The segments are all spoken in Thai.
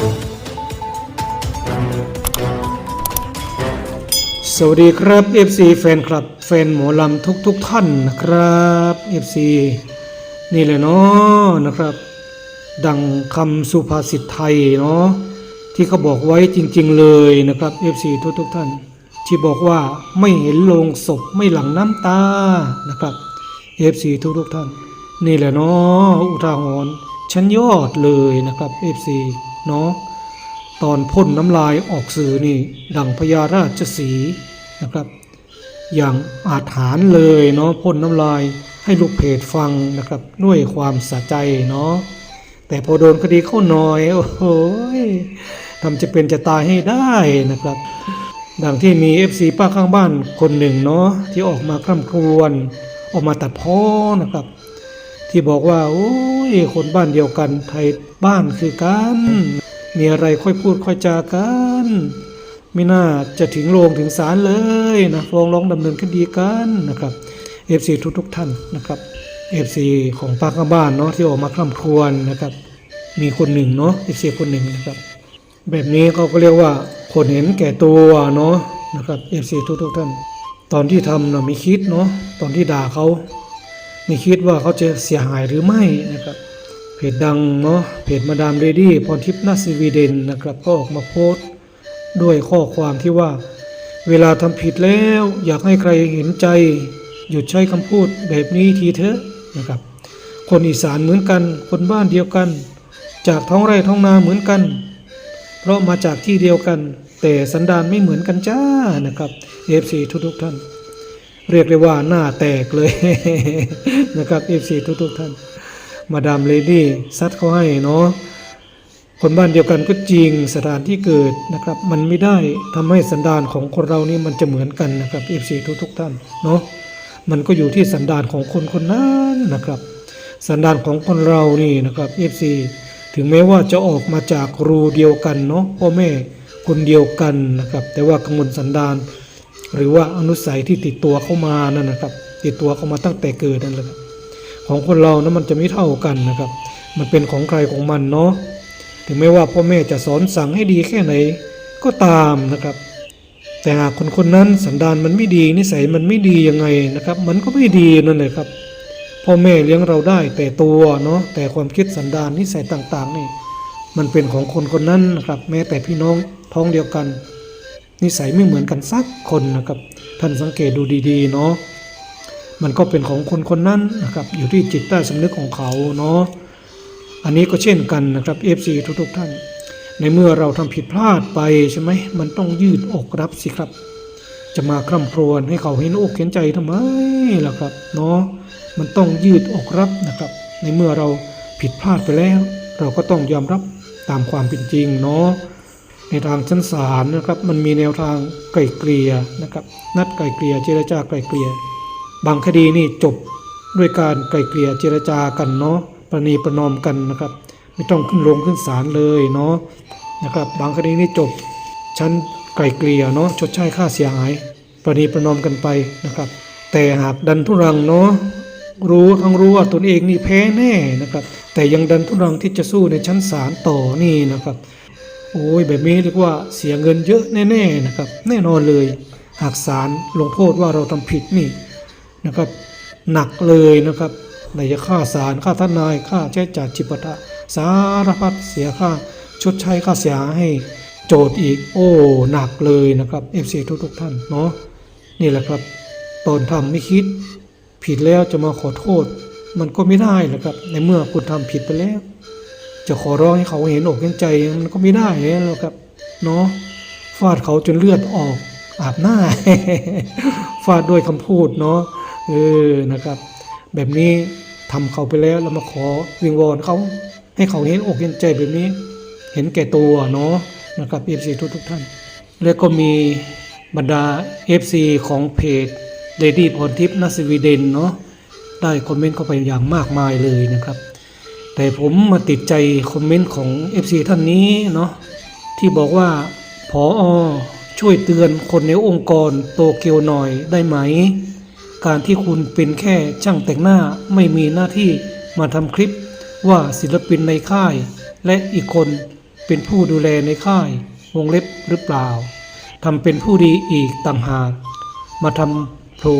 สวัสดีครับ FC แฟนคลับแฟนหมอลำทุกทุกๆท่านนะครับ FC นี่แหละเนาะนะครับ ดังคำสุภาษิตไทยเนาะที่เขาบอกไว้จริง ๆ เลยนะครับ FC ทุกทุกๆท่าน ที่บอกว่าไม่เห็นโลงศพไม่หลั่งน้ำตานะครับ FC ทุกทุกๆท่าน นี่แหละเนาะอุทาหรณ์ชั้นยอดเลยนะครับ FC เนาะตอนพ่นน้ำลายออกสื่อนี่ดังพญาราชสีนะครับ อย่างอาถรรพ์เลยเนาะพ่นน้ำลายให้ลูกเพจฟังนะครับ ด้วยความสะใจเนาะแต่พอโดนคดีเข้าหน่อยโอ้โหทำจะเป็นจะตายให้ได้นะครับ ดังที่มี FC ป้าข้างบ้านคนหนึ่งเนาะที่ออกมาคร่ำครวญออกมาตัดพ้อนะครับ ที่บอกว่า โอ้ยคนบ้านเดียวกัน ไทยบ้านคือกัน มีอะไรค่อยพูดค่อยจากันไม่น่าจะถึงโรงถึงศาลเลยนะฟ้องร้องดำเนินคดีกันนะครับ FC ทุกทุกท่านนะครับ FC ของปาข้างบ้านเนาะที่ออกมาคร่ำครวญนะครับ มีคนหนึ่งเนาะ FC คนหนึ่งนะครับ แบบนี้เขาก็เรียกว่าคนเห็นแก่ตัวเนาะนะครับ FC ทุกทุกท่าน ตอนที่ทำเนาะไม่คิดเนาะตอนที่ด่าเขา ไม่คิดว่าเขาจะเสียหายหรือไม่นะครับเพจดังเนาะเพจมาดามเรดี้พรทิพย์นาสวีเดนนะครับก็ออกมาโพสต์ด้วยข้อความที่ว่า เวลาทำผิดแล้วอยากให้ใครเห็นใจ หยุดใช้คำพูดแบบนี้ทีเถอะนะครับ คนอีสานเหมือนกัน คนบ้านเดียวกัน จากท้องไร่ท้องนาเหมือนกัน เพราะมาจากที่เดียวกัน แต่สันดานไม่เหมือนกันจ้านะครับเอฟซีทุกๆท่าน เรียกได้ว่าหน้าแตกเลยนะครับเอฟซีทุกๆท่าน มาดามเลดี้ซัดเขาให้เนาะคนบ้านเดียวกันก็จริงสถานที่เกิดนะครับ มันไม่ได้ทำให้สันดานของคนเรานี่มันจะเหมือนกันนะครับเอฟซีทุกๆท่านเนาะมันก็อยู่ที่สันดานของคนคนนั้นนะครับ สันดานของคนเรานี่นะครับเอฟซีถึงแม้ว่าจะออกมาจากรูเดียวกันเนาะพ่อแม่คนเดียวกันนะครับ แต่ว่ากังวลสันดาน หรือว่าอนุสัยที่ติดตัวเข้ามานั่นนะครับ ติดตัวเข้ามาตั้งแต่เกิดนั่นแหละของคนเรานะมันจะไม่เท่ากันนะครับ มันเป็นของใครของมันเนาะถึงแม้ว่าพ่อแม่จะสอนสั่งให้ดีแค่ไหนก็ตามนะครับ แต่หากคนคนนั้นสันดานมันไม่ดีนิสัยมันไม่ดียังไงนะครับ มันก็ไม่ดีนั่นเลยครับพ่อแม่เลี้ยงเราได้แต่ตัวเนาะแต่ความคิดสันดานนิสัยต่างๆนี่มันเป็นของคนคนนั้นนะครับ แม้แต่พี่น้องท้องเดียวกัน นิสัยไม่เหมือนกันสักคนนะครับ ท่านสังเกตดูดีๆเนาะมันก็เป็นของคนคนนั้นนะครับ อยู่ที่จิตใต้สำนึกของเขาเนาะอันนี้ก็เช่นกันนะครับ FC ทุกๆท่าน ในเมื่อเราทำผิดพลาดไปใช่ไหมมันต้องยืดอกรับสิครับ จะมาคร่ำครวญให้เขาเห็นอกเห็นใจทำไมล่ะครับเนาะมันต้องยืดอกรับนะครับ ในเมื่อเราผิดพลาดไปแล้ว เราก็ต้องยอมรับตามความเป็นจริงเนาะ ในทางชั้นศาลนะครับมันมีแนวทางไกล่เกลี่ยนะครับ นัดไกล่เกลี่ยเจรจาไกล่เกลี่ยบางคดีนี่จบด้วยการไกล่เกลี่ยเจรจากันเนาะประนีประนอมกันนะครับ ไม่ต้องขึ้นโรงขึ้นศาลเลยเนาะนะครับ บางคดีนี่จบชั้นไกล่เกลี่ยเนาะชดใช้ค่าเสียหาย ประนีประนอมกันไปนะครับ แต่หากดันทุรังเนาะรู้ทั้งรู้ว่าตนเองนี่แพ้แน่นะครับ แต่ยังดันทุรังที่จะสู้ในชั้นศาลต่อนี่นะครับ โอ้ยแบบนี้เรียกว่าเสียเงินเยอะแน่ๆนะครับ แน่นอนเลยหากศาลลงโทษว่าเราทำผิดนี่นะครับหนักเลยนะครับไหนจะค่าศาลค่าทนายค่าใช้จ่ายจิปาถะสารพัดเสียค่าชดใช้ค่าเสียหายให้โจทย์อีก โอ้หนักเลยนะครับ FC ทุกทุกๆท่านเนาะนี่แหละครับตอนทำไม่คิด ผิดแล้วจะมาขอโทษ มันก็ไม่ได้แหละครับ ในเมื่อคุณทำผิดไปแล้ว จะขอร้องให้เขาเห็นอกเห็นใจมันก็ไม่ได้แล้วครับเนาะฟาดเขาจนเลือดออกอาบหน้า ฟาดด้วยคำพูดเนาะเออนะครับ แบบนี้ทำเขาไปแล้วเรามาขอวิงวอนเขาให้เขาเห็นอกเห็นใจแบบนี้ เห็นแก่ตัวเนาะนะครับ FC ทุกทุกท่าน แล้วก็มีบรรดา FC ของเพจ Lady พรทิพย์นัสวีเดนเนาะได้คอมเมนต์เข้าไปอย่างมากมายเลยนะครับ แต่ผมมาติดใจคอมเมนต์ของ FC ท่านนี้เนาะที่บอกว่าพออช่วยเตือนคนในองค์กรโตเกียวหน่อยได้ไหม การที่คุณเป็นแค่ช่างแต่งหน้าไม่มีหน้าที่มาทำคลิปว่าศิลปินในค่าย และอีกคนเป็นผู้ดูแลในค่ายวงเล็บหรือเปล่าทำเป็นผู้ดีอีกต่างหาก มาทำโผล่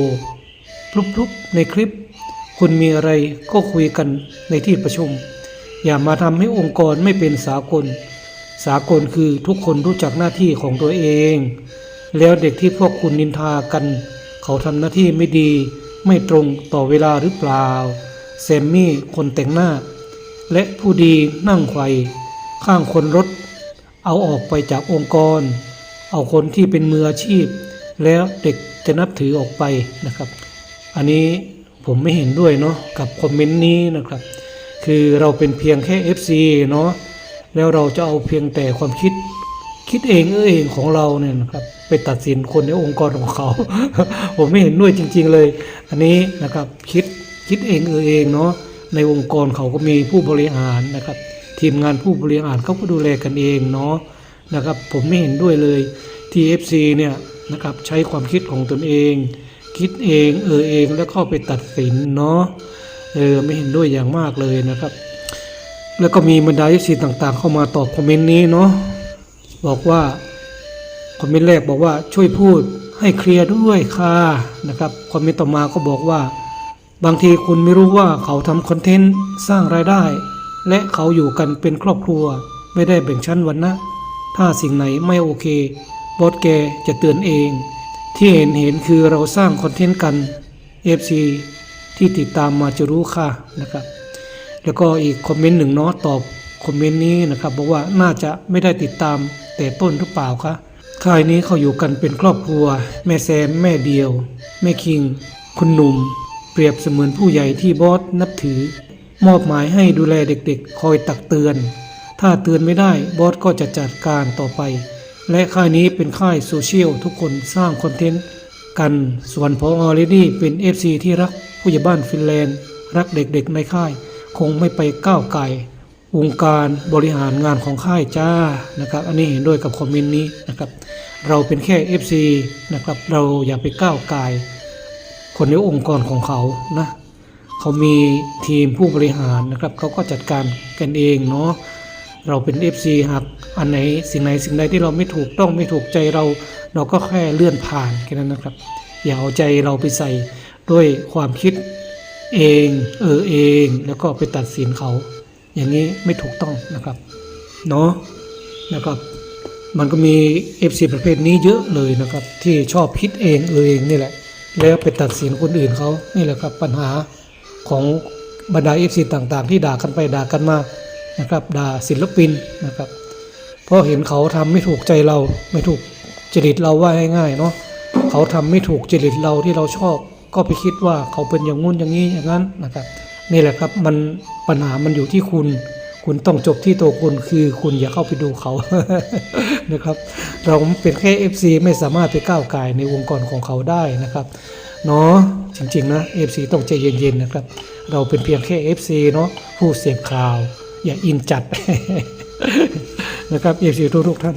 พลุบๆในคลิป คุณมีอะไรก็คุยกันในที่ประชุม อย่ามาทำให้องค์กรไม่เป็นสากล สากลคือทุกคนรู้จักหน้าที่ของตัวเอง แล้วเด็กที่พวกคุณนินทากัน เขาทำหน้าที่ไม่ดี ไม่ตรงต่อเวลาหรือเปล่าแซมมี่คนแต่งหน้า และผู้ดีนั่งไขว่ข้างคนรถ เอาออกไปจากองค์กร เอาคนที่เป็นมืออาชีพ แล้วเด็กจะนับถือออกไปนะครับ อันนี้ ผมไม่เห็นด้วยเนาะกับคอมเมนต์นี้นะครับ คือเราเป็นเพียงแค่ FC เนาะแล้วเราจะเอาเพียงแต่ความคิดคิดเองเออเองของเราเนี่ยนะครับไปตัดสินคนในองค์กรของเขา ผมไม่เห็นด้วยจริง ๆเลย อันนี้นะครับคิดคิดเองเออเองเนาะในองค์กรเขาก็มีผู้บริหารนะครับ ทีมงานผู้บริหารเขาก็ดูแลกันเองเนาะนะครับ ผมไม่เห็นด้วยเลยที่ FC เนี่ยนะครับใช้ความคิดของตนเอง คิดเองเออเองแล้วเข้าไปตัดสินเนาะเออไม่เห็นด้วยอย่างมากเลยนะครับ แล้วก็มีบรรดา FC ต่างๆ เข้ามาตอบคอมเมนต์นี้เนาะบอกว่าคอมเมนต์แรกบอกว่าช่วยพูดให้เคลียร์ด้วยค่ะนะครับคอมเมนต์ต่อมาก็บอกว่า บางทีคุณไม่รู้ว่าเขาทำคอนเทนต์สร้างรายได้ และเขาอยู่กันเป็นครอบครัว ไม่ได้แบ่งชั้นวรรณะถ้าสิ่งไหนไม่โอเคบอสแกจะเตือนเอง ที่เห็นเห็นคือเราสร้างคอนเทนต์กัน FC ที่ติดตามมาจะรู้ค่ะนะครับ แล้วก็อีกคอมเมนต์หนึ่งเนาะตอบคอมเมนต์นี้นะครับบอกว่าน่าจะไม่ได้ติดตามแต่ต้นหรือเปล่าคะค่ายนี้เขาอยู่กันเป็นครอบครัว แม่แซม แม่เดียว แม่คิง คุณหนุ่ม เปรียบเสมือนผู้ใหญ่ที่บอสนับถือ มอบหมายให้ดูแลเด็กๆ คอยตักเตือน ถ้าเตือนไม่ได้บอสก็จะจัดการต่อไป และค่ายนี้เป็นค่ายโซเชียลทุกคนสร้างคอนเทนต์กันส่วนพออเลดี้เป็น FC ที่รักผู้ใหญ่บ้านฟินแลนด์ รักเด็กๆในค่าย คงไม่ไปก้าวไก่วงการบริหารงานของค่ายจ้านะครับ อันนี้เห็นด้วยกับคอมเมนต์นี้นะครับ เราเป็นแค่ FC นะครับ เราอย่าไปก้าวไก่คนในองค์กรของเขานะเขามีทีมผู้บริหารนะครับ เขาก็จัดการกันเองเนาะ เราเป็น FC หากอันไหนสิ่งไหนสิ่งใดที่เราไม่ถูกต้องไม่ถูกใจเรา เราก็แค่เลื่อนผ่านแค่นั้นนะครับ อย่าเอาใจเราไปใส่ด้วยความคิดเอง เออเอง แล้วก็ไปตัดสินเขา อย่างนี้ไม่ถูกต้องนะครับเนาะนะครับมันก็มี FC ประเภทนี้เยอะเลยนะครับ ที่ชอบคิดเองเออเองนี่แหละ แล้วไปตัดสินคนอื่นเขานี่แหละครับปัญหาของบรรดา FC ต่างๆ ที่ด่ากันไปด่ากันมา นะครับด่าศิลปินนะครับเพราะเห็นเขาทำไม่ถูกใจเราไม่ถูกจริตเราว่าง่ายๆเนาะเขาทำไม่ถูกจริตเราที่เราชอบ ก็ไปคิดว่าเขาเป็นอย่างงู้นอย่างนี้อย่างนั้นนะครับ นี่แหละครับมันปัญหามันอยู่ที่คุณ คุณต้องจบที่ตัวคุณคือคุณอย่าเข้าไปดูเขานะครับ เราเป็นแค่ FC ไม่สามารถไปก้าวไก่ในวงกรของเขาได้นะครับเนาะจริงๆนะ FC ต้องใจเย็นๆนะครับ เราเป็นเพียงแค่ FC เนาะผู้เสพข่าว อย่าอินจัดนะครับเอฟซีทุกๆท่าน